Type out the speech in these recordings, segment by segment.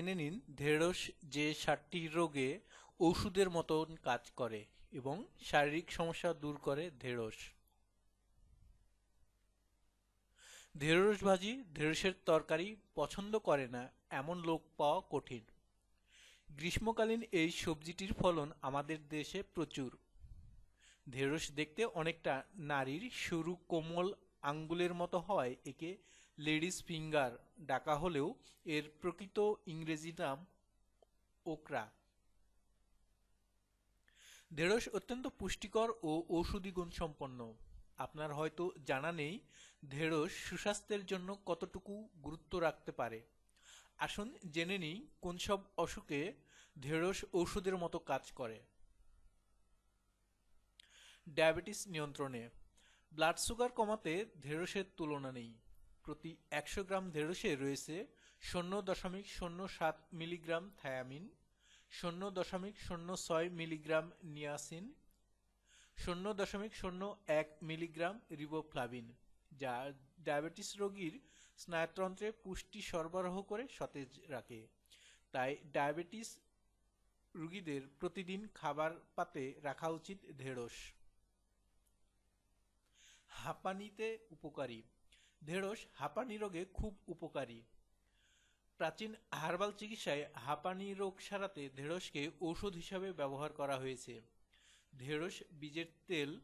নিন, ঢেঁড়স যে সাতটি রোগে ঔষধের মতন কাজ করে এবং শারীরিক সমস্যা দূর করে ঢেঁড়স। ঢেঁড়স ভাজি ঢেঁড়সের তরকারি পছন্দ করে না এমন লোক পাওয়া কঠিন। গ্রীষ্মকালীন এই সবজিটির ফলন আমাদের দেশে প্রচুর। ঢেঁড়স দেখতে অনেকটা নারীর সরু কোমল আঙ্গুলের মতো হওয়ায় একে লেডিস ফিঙ্গার ডাকা হলেও এর প্রকৃত ইংরেজি নাম ওকরা। ঢেঁড়স অত্যন্ত পুষ্টিকর ও ঔষধি গুণসম্পন্ন। আপনার হয়তো জানা নেই ঢেঁড়স সুস্বাস্থ্যের জন্য কতটুকু গুরুত্ব রাখতে পারে। আসুন জেনে নিই কোন সব অসুখে ঢেঁড়স ঔষধের মতো কাজ করে। ডায়াবেটিস নিয়ন্ত্রণে। ব্লাড সুগার কমাতে ঢেঁড়সের তুলনা নেই। প্রতি একশো গ্রাম ঢেঁড়সে রয়েছে শূন্য দশমিক শূন্য সাত মিলিগ্রাম থায়ামিন, শূন্য দশমিক শূন্য ছয় মিলিগ্রাম নিয়াসিন, শূন্য দশমিক শূন্য এক মিলিগ্রাম রিবোফ্লাভিন, যা ডায়াবেটিস রোগীর স্নায়ুতন্ত্রে পুষ্টি সরবরাহ করে সতেজ রাখে। তাই ডায়াবেটিস রোগীদের প্রতিদিন খাবার পাতে রাখা উচিত ঢেঁড়স। হাঁপানিতে উপকারী। ঢেঁড়স হাঁপানি রোগে খুব উপকারী। প্রাচীন হার্বাল চিকিৎসায় হাঁপানি রোগ সারাতে ঢেঁড়সকে ঔষধ হিসাবে ব্যবহার করা হয়েছে। ঢেঁড়স বীজের তেল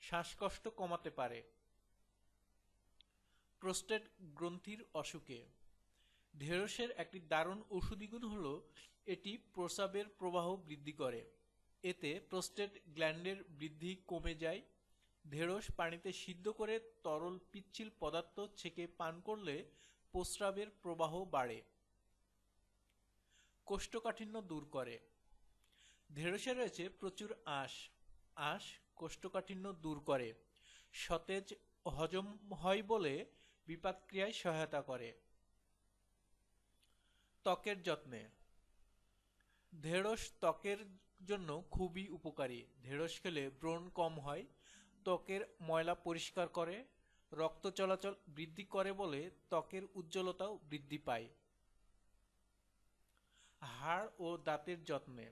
শ্বাসকষ্ট কমাতে পারে। প্রোস্টেট গ্রন্থির অসুখে। ঢেঁড়সের একটি দারুণ ঔষধি গুণ হল, এটি প্রস্রাবের প্রবাহ বৃদ্ধি করে। এতে প্রোস্টেট গ্ল্যান্ডের বৃদ্ধি কমে যায় ঢেঁড়স পানিতে সিদ্ধ করে তরল পিচ্ছিল পদার্থ ছেঁকে পান করলে প্রস্রাবের প্রবাহ বাড়ে। কোষ্ঠকাঠিন্য দূর করে। ঢেঁড়সে রয়েছে প্রচুর আঁশ। আঁশ কোষ্ঠকাঠিন্য দূর করে। সতেজ হজম হয় বলে বিপাকক্রিয়ায় সহায়তা করে। ত্বকের যত্নে। ঢেঁড়স ত্বকের জন্য খুবই উপকারী। ঢেঁড়স খেলে ব্রণ কম হয় ত্বকের ময়লা পরিষ্কার করে, রক্ত চলাচল বৃদ্ধি করে বলে ত্বকের উজ্জ্বলতাও বৃদ্ধি পায়। হাড় ও দাঁতের যত্নে।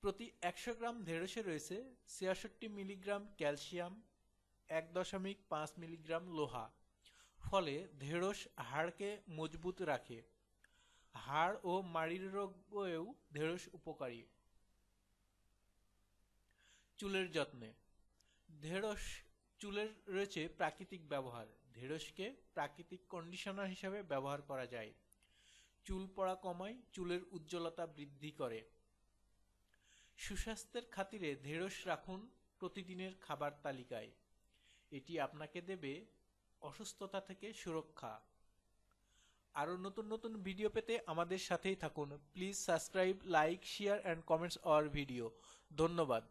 প্রতি একশো গ্রাম ঢেঁড়সে রয়েছে ছিয়াষট্টি মিলিগ্রাম ক্যালসিয়াম, এক দশমিক পাঁচ মিলিগ্রাম লোহা। ফলে ঢেঁড়স হাড়কে মজবুত রাখে। হাড় ও মাড়ির রোগেও ঢেঁড়স উপকারী। চুলের যত্নে। ঢেঁড়স চুলের রয়েছে প্রাকৃতিক ব্যবহার। ঢেঁড়সকে প্রাকৃতিক কন্ডিশনার হিসাবে ব্যবহার করা যায়। চুল পড়া কমায়, চুলের উজ্জ্বলতা বৃদ্ধি করে। সুস্বাস্থ্যের খাতিরে ঢেঁড়স রাখুন প্রতিদিনের খাবার তালিকায়। এটি আপনাকে দেবে অসুস্থতা থেকে সুরক্ষা। আরও নতুন নতুন ভিডিও পেতে আমাদের সাথেই থাকুন। Please subscribe, like, share and comments our video ধন্যবাদ।